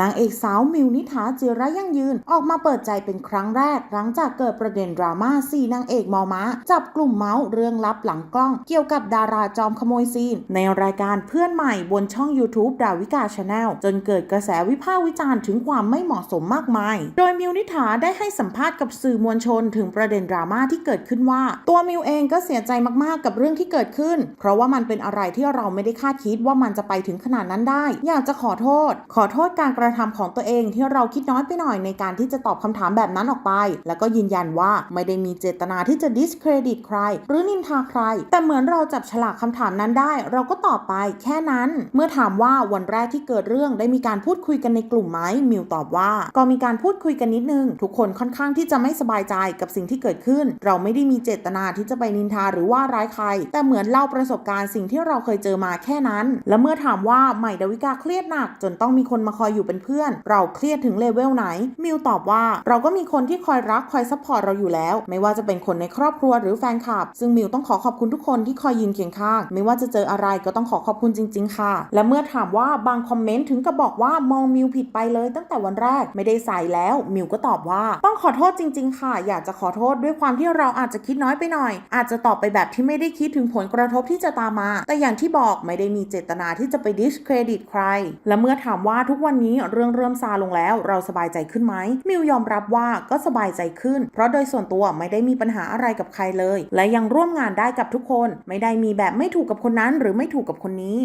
นางเอกสาวมิวนิษฐาจิระยั่งยืน ออกมาเปิดใจเป็นครั้งแรก หลังจากเกิดประเด็นดราม่าสี่นางเอกมอม้า จับกลุ่มเมาส์เรื่องลับหลังกล้อง เกี่ยวกับดาราจอมขโมยซีน ในรายการเพื่อนใหม่บนช่อง YouTube ดาวิกาชาแนลจนเกิดกระแสวิพากษ์วิจารณ์ถึงความไม่เหมาะสมมากมาย โดยมิวนิษฐาได้ให้สัมภาษณ์กับสื่อมวลชนถึงประเด็นดราม่าที่เกิดขึ้นว่า ตัวมิวเองก็เสียใจมากๆกับเรื่องที่เกิดขึ้น เพราะว่ามันเป็นอะไรที่เราไม่ได้คาดคิดว่ามันจะไปถึงขนาดนั้นได้ อยากจะขอโทษ ขอโทษการกระทำของตัวเองที่เราคิดน้อยไปหน่อยในการที่จะตอบคำถามแบบนั้นออกไป แล้วก็ยืนยันว่าไม่ได้มีเจตนาที่จะ discredit ใคร หรือนินทาใคร แต่เหมือนเราจับฉลากคำถามนั้นได้ เราก็ตอบไปแค่นั้น เมื่อถามว่าวันแรกที่เกิดเรื่องได้มีการพูดคุยกันในกลุ่มไหมมิวตอบว่า ก็มีการพูดคุยกันนิดนึง ทุกคนค่อนข้างที่จะไม่สบายใจกับสิ่งที่เกิดขึ้น เราไม่ได้มีเจตนาที่จะไปนินทาหรือว่าร้ายใคร แต่เหมือนเล่าประสบการณ์สิ่งที่เราเคยเจอมาแค่นั้น และเมื่อถามว่าใหม่ดาวิกาเครียดหนัก จนต้องมีคนมาคอยอยู่เป็นเพื่อน เราเครียดถึงเลเวลไหน มิวตอบว่าเราก็มีคนที่คอยรักคอยซัพพอร์ตเราอยู่แล้ว ไม่ว่าจะเป็นคนในครอบครัวหรือแฟนคลับ ซึ่งมิวต้องขอขอบคุณทุกคนที่คอยยืนเคียงข้าง ไม่ว่าจะเจออะไรก็ต้องขอขอบคุณจริง ๆ ค่ะ และเมื่อถามว่าบางคอมเมนต์ถึงกับบอกว่ามองมิวผิดไปเลยตั้งแต่วันแรกไม่ได้ใส่แล้ว มิวก็ตอบว่า ต้องขอโทษจริง ๆ ค่ะ อยากจะขอโทษด้วยความที่เราอาจจะคิดน้อยไปหน่อย อาจจะตอบไปแบบที่ไม่ได้คิดถึงผลกระทบที่จะตามมา แต่อย่างที่บอกไม่ได้มีเจตนาที่จะไป discredit ใคร และเมื่อถามว่าทุกวันนี้เรื่องเริ่มซาลงแล้ว เราสบายใจขึ้นไหมมิวยอมรับว่าก็สบายใจขึ้น เพราะโดยส่วนตัวไม่ได้มีปัญหาอะไรกับใครเลย และยังร่วมงานได้กับทุกคน ไม่ได้มีแบบไม่ถูกกับคนนั้นหรือไม่ถูกกับคนนี้